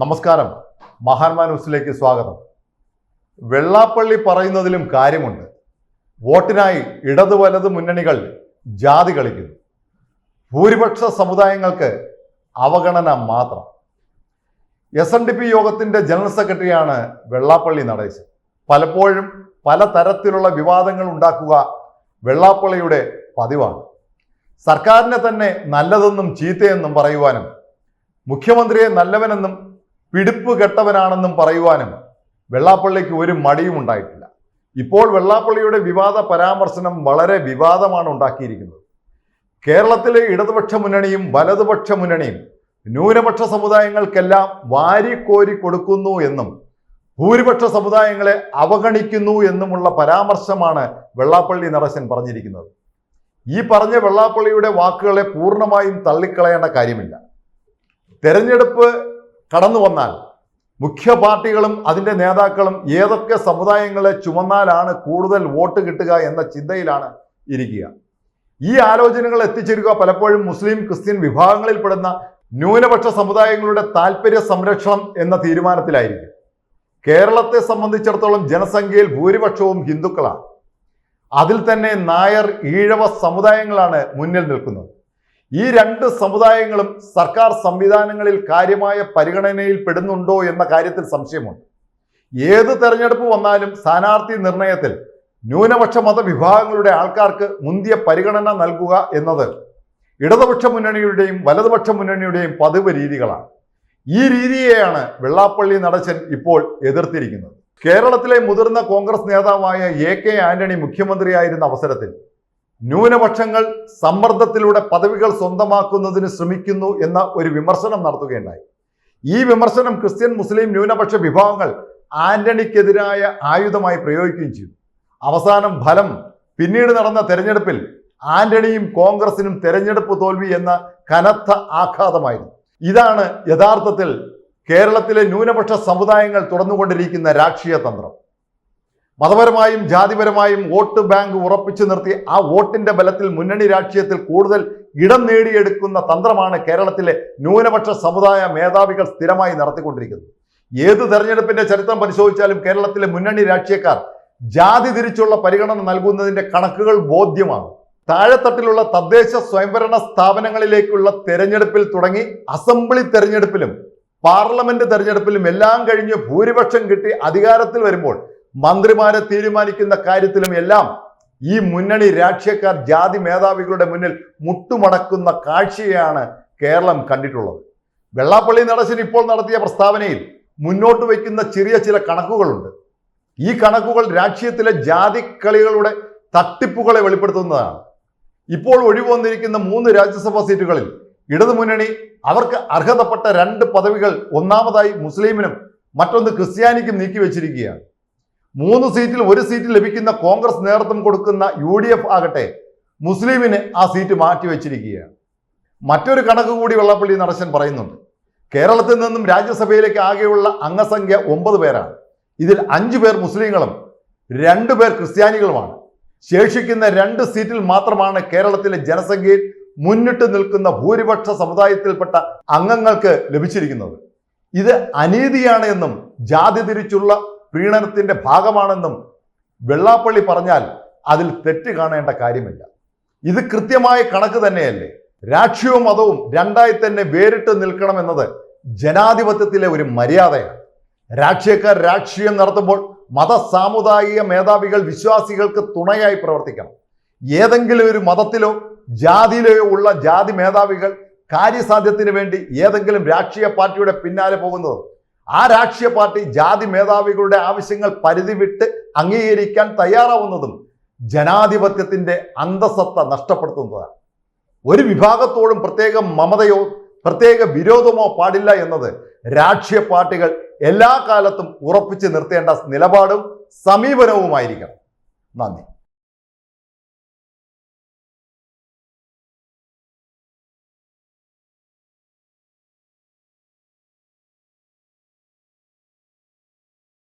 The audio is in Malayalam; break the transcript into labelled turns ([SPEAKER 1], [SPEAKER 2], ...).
[SPEAKER 1] നമസ്കാരം മഹാന്മാ ന്യൂസിലേക്ക് സ്വാഗതം വെള്ളാപ്പള്ളി പറയുന്നതിലും കാര്യമുണ്ട് വോട്ടിനായി ഇടത് വലത് മുന്നണികൾ ജാതി കളിക്കുന്നു ഭൂരിപക്ഷ സമുദായങ്ങൾക്ക് അവഗണന മാത്രം എസ് എൻ ഡി പി യോഗത്തിൻ്റെ ജനറൽ സെക്രട്ടറിയാണ് വെള്ളാപ്പള്ളി നടേശൻ പലപ്പോഴും പല തരത്തിലുള്ള വിവാദങ്ങൾ ഉണ്ടാക്കുക വെള്ളാപ്പള്ളിയുടെ പതിവാണ് സർക്കാരിനെ തന്നെ നല്ലതെന്നും ചീത്തയെന്നും പറയുവാനും മുഖ്യമന്ത്രിയെ നല്ലവനെന്നും പിടിപ്പ് കെട്ടവനാണെന്നും പറയുവാനും വെള്ളാപ്പള്ളിക്ക് ഒരു മടിയും ഉണ്ടായിട്ടില്ല ഇപ്പോൾ വെള്ളാപ്പള്ളിയുടെ വിവാദ പരാമർശനം വളരെ വിവാദമാണ് ഉണ്ടാക്കിയിരിക്കുന്നത് കേരളത്തിലെ ഇടതുപക്ഷ മുന്നണിയും വലതുപക്ഷ മുന്നണിയും ന്യൂനപക്ഷ സമുദായങ്ങൾക്കെല്ലാം വാരിക്കോരി കൊടുക്കുന്നു എന്നും ഭൂരിപക്ഷ സമുദായങ്ങളെ അവഗണിക്കുന്നു എന്നുമുള്ള പരാമർശമാണ് വെള്ളാപ്പള്ളി നടശൻ പറഞ്ഞിരിക്കുന്നത് ഈ പറഞ്ഞ വെള്ളാപ്പള്ളിയുടെ വാക്കുകളെ പൂർണ്ണമായും തള്ളിക്കളയേണ്ട കാര്യമില്ല തെരഞ്ഞെടുപ്പ് കടന്നു വന്നാൽ മുഖ്യ പാർട്ടികളും അതിൻ്റെ നേതാക്കളും ഏതൊക്കെ സമുദായങ്ങളെ ചുമന്നാലാണ് കൂടുതൽ വോട്ട് കിട്ടുക എന്ന ചിന്തയിലാണ് ഇരിക്കുക ഈ ആലോചനകൾ എത്തിച്ചേരുക പലപ്പോഴും മുസ്ലിം ക്രിസ്ത്യൻ വിഭാഗങ്ങളിൽപ്പെടുന്ന ന്യൂനപക്ഷ സമുദായങ്ങളുടെ താല്പര്യ സംരക്ഷണം എന്ന തീരുമാനത്തിലായിരിക്കും കേരളത്തെ സംബന്ധിച്ചിടത്തോളം ജനസംഖ്യയിൽ ഭൂരിപക്ഷവും ഹിന്ദുക്കളാണ് അതിൽ തന്നെ നായർ ഈഴവ സമുദായങ്ങളാണ് മുന്നിൽ നിൽക്കുന്നത് ഈ രണ്ട് സമുദായങ്ങളും സർക്കാർ സംവിധാനങ്ങളിൽ കാര്യമായ പരിഗണനയിൽ പെടുന്നുണ്ടോ എന്ന കാര്യത്തിൽ സംശയമുണ്ട് ഏത് തെരഞ്ഞെടുപ്പ് വന്നാലും സ്ഥാനാർത്ഥി നിർണയത്തിൽ ന്യൂനപക്ഷ മതവിഭാഗങ്ങളുടെ ആൾക്കാർക്ക് മുന്തിയ പരിഗണന നൽകുക എന്നത് ഇടതുപക്ഷ മുന്നണിയുടെയും വലതുപക്ഷ മുന്നണിയുടെയും പതിവ് രീതികളാണ് ഈ രീതിയെയാണ് വെള്ളാപ്പള്ളി നടച്ചൻ ഇപ്പോൾ എതിർത്തിരിക്കുന്നത് കേരളത്തിലെ മുതിർന്ന കോൺഗ്രസ് നേതാവായ എ കെ ആന്റണി മുഖ്യമന്ത്രിയായിരുന്ന അവസരത്തിൽ ന്യൂനപക്ഷങ്ങൾ സമ്മർദ്ദത്തിലൂടെ പദവികൾ സ്വന്തമാക്കുന്നതിന് ശ്രമിക്കുന്നു എന്ന ഒരു വിമർശനം നടത്തുകയുണ്ടായി ഈ വിമർശനം ക്രിസ്ത്യൻ മുസ്ലിം ന്യൂനപക്ഷ വിഭാഗങ്ങൾ ആന്റണിക്കെതിരായ ആയുധമായി പ്രയോഗിക്കുകയും ചെയ്തു അവസാനം ഫലം പിന്നീട് നടന്ന തെരഞ്ഞെടുപ്പിൽ ആന്റണിയും കോൺഗ്രസിനും തെരഞ്ഞെടുപ്പ് തോൽവി എന്ന കനത്ത ആഘാതമായിരുന്നു ഇതാണ് യഥാർത്ഥത്തിൽ കേരളത്തിലെ ന്യൂനപക്ഷ സമുദായങ്ങൾ തുറന്നുകൊണ്ടിരിക്കുന്ന രാഷ്ട്രീയ തന്ത്രം മതപരമായും ജാതിപരമായും വോട്ട് ബാങ്ക് ഉറപ്പിച്ചു നിർത്തി ആ വോട്ടിന്റെ ബലത്തിൽ മുന്നണി രാഷ്ട്രീയത്തിൽ കൂടുതൽ ഇടം നേടിയെടുക്കുന്ന തന്ത്രമാണ് കേരളത്തിലെ ന്യൂനപക്ഷ സമുദായ മേധാവികൾ സ്ഥിരമായി നടത്തിക്കൊണ്ടിരിക്കുന്നത് ഏത് തെരഞ്ഞെടുപ്പിന്റെ ചരിത്രം പരിശോധിച്ചാലും കേരളത്തിലെ മുന്നണി രാഷ്ട്രീയക്കാർ ജാതി തിരിച്ചുള്ള പരിഗണന നൽകുന്നതിന്റെ കണക്കുകൾ ബോധ്യമാണ് താഴെത്തട്ടിലുള്ള തദ്ദേശ സ്വയംഭരണ സ്ഥാപനങ്ങളിലേക്കുള്ള തെരഞ്ഞെടുപ്പിൽ തുടങ്ങി അസംബ്ലി തെരഞ്ഞെടുപ്പിലും പാർലമെന്റ് തെരഞ്ഞെടുപ്പിലും എല്ലാം കഴിഞ്ഞ് ഭൂരിപക്ഷം കിട്ടി അധികാരത്തിൽ വരുമ്പോൾ മന്ത്രിമാരെ തീരുമാനിക്കുന്ന കാര്യത്തിലും എല്ലാം ഈ മുന്നണി രാഷ്ട്രീയക്കാർ ജാതി മേധാവികളുടെ മുന്നിൽ മുട്ടുമടക്കുന്ന കാഴ്ചയാണ് കേരളം കണ്ടിട്ടുള്ളത് വെള്ളാപ്പള്ളി നടശൻ ഇപ്പോൾ നടത്തിയ പ്രസ്താവനയിൽ മുന്നോട്ട് വയ്ക്കുന്ന ചെറിയ ചില കണക്കുകളുണ്ട് ഈ കണക്കുകൾ രാഷ്ട്രീയത്തിലെ ജാതിക്കളികളുടെ തട്ടിപ്പുകളെ വെളിപ്പെടുത്തുന്നതാണ് ഇപ്പോൾ ഒഴിവ് വന്നിരിക്കുന്ന മൂന്ന് രാജ്യസഭാ സീറ്റുകളിൽ ഇടതുമുന്നണി അവർക്ക് അർഹതപ്പെട്ട രണ്ട് പദവികൾ ഒന്നാമതായി മുസ്ലിമിനും മറ്റൊന്ന് ക്രിസ്ത്യാനിക്കും നീക്കി വെച്ചിരിക്കുകയാണ് മൂന്ന് സീറ്റിൽ ഒരു സീറ്റ് ലഭിക്കുന്ന കോൺഗ്രസ് നേതൃത്വം കൊടുക്കുന്ന യു ഡി എഫ് ആകട്ടെ മുസ്ലിമിന് ആ സീറ്റ് മാറ്റിവെച്ചിരിക്കുകയാണ് മറ്റൊരു കണക്ക് കൂടി വെള്ളപ്പള്ളി നടശൻ പറയുന്നുണ്ട് കേരളത്തിൽ നിന്നും രാജ്യസഭയിലേക്ക് ആകെയുള്ള അംഗസംഖ്യ ഒമ്പത് പേരാണ് ഇതിൽ അഞ്ചു പേർ മുസ്ലിങ്ങളും രണ്ടു പേർ ക്രിസ്ത്യാനികളുമാണ് ശേഷിക്കുന്ന രണ്ട് സീറ്റിൽ മാത്രമാണ് കേരളത്തിലെ ജനസംഖ്യയിൽ മുന്നിട്ട് നിൽക്കുന്ന ഭൂരിപക്ഷ സമുദായത്തിൽപ്പെട്ട അംഗങ്ങൾക്ക് ലഭിച്ചിരിക്കുന്നത് ഇത് അനീതിയാണ് എന്നും ജാതി തിരിച്ചുള്ള പ്രീണനത്തിന്റെ ഭാഗമാണെന്നും വെള്ളാപ്പള്ളി പറഞ്ഞാൽ അതിൽ തെറ്റ് കാണേണ്ട കാര്യമില്ല ഇത് കൃത്യമായ കണക്ക് തന്നെയല്ലേ രാഷ്ട്രീയവും മതവും രണ്ടായി തന്നെ വേറിട്ട് എന്നത് ജനാധിപത്യത്തിലെ ഒരു മര്യാദയാണ് രാഷ്ട്രീയക്കാർ രാഷ്ട്രീയം നടത്തുമ്പോൾ മത സാമുദായിക മേധാവികൾ വിശ്വാസികൾക്ക് തുണയായി പ്രവർത്തിക്കണം ഏതെങ്കിലും ഒരു മതത്തിലോ ജാതിയിലോ ഉള്ള ജാതി മേധാവികൾ കാര്യസാധ്യത്തിന് വേണ്ടി ഏതെങ്കിലും രാഷ്ട്രീയ പാർട്ടിയുടെ പിന്നാലെ പോകുന്നതോ ആ രാഷ്ട്രീയ പാർട്ടി ജാതി മേധാവികളുടെ ആവശ്യങ്ങൾ പരിധി വിട്ട് അംഗീകരിക്കാൻ തയ്യാറാവുന്നതും ജനാധിപത്യത്തിന്റെ അന്തസത്ത നഷ്ടപ്പെടുത്തുന്നതാണ് ഒരു വിഭാഗത്തോടും പ്രത്യേക മമതയോ പ്രത്യേക വിരോധമോ പാടില്ല എന്നത് രാഷ്ട്രീയ പാർട്ടികൾ എല്ലാ കാലത്തും ഉറപ്പിച്ചു നിർത്തേണ്ട നിലപാടും സമീപനവുമായിരിക്കണം നന്ദി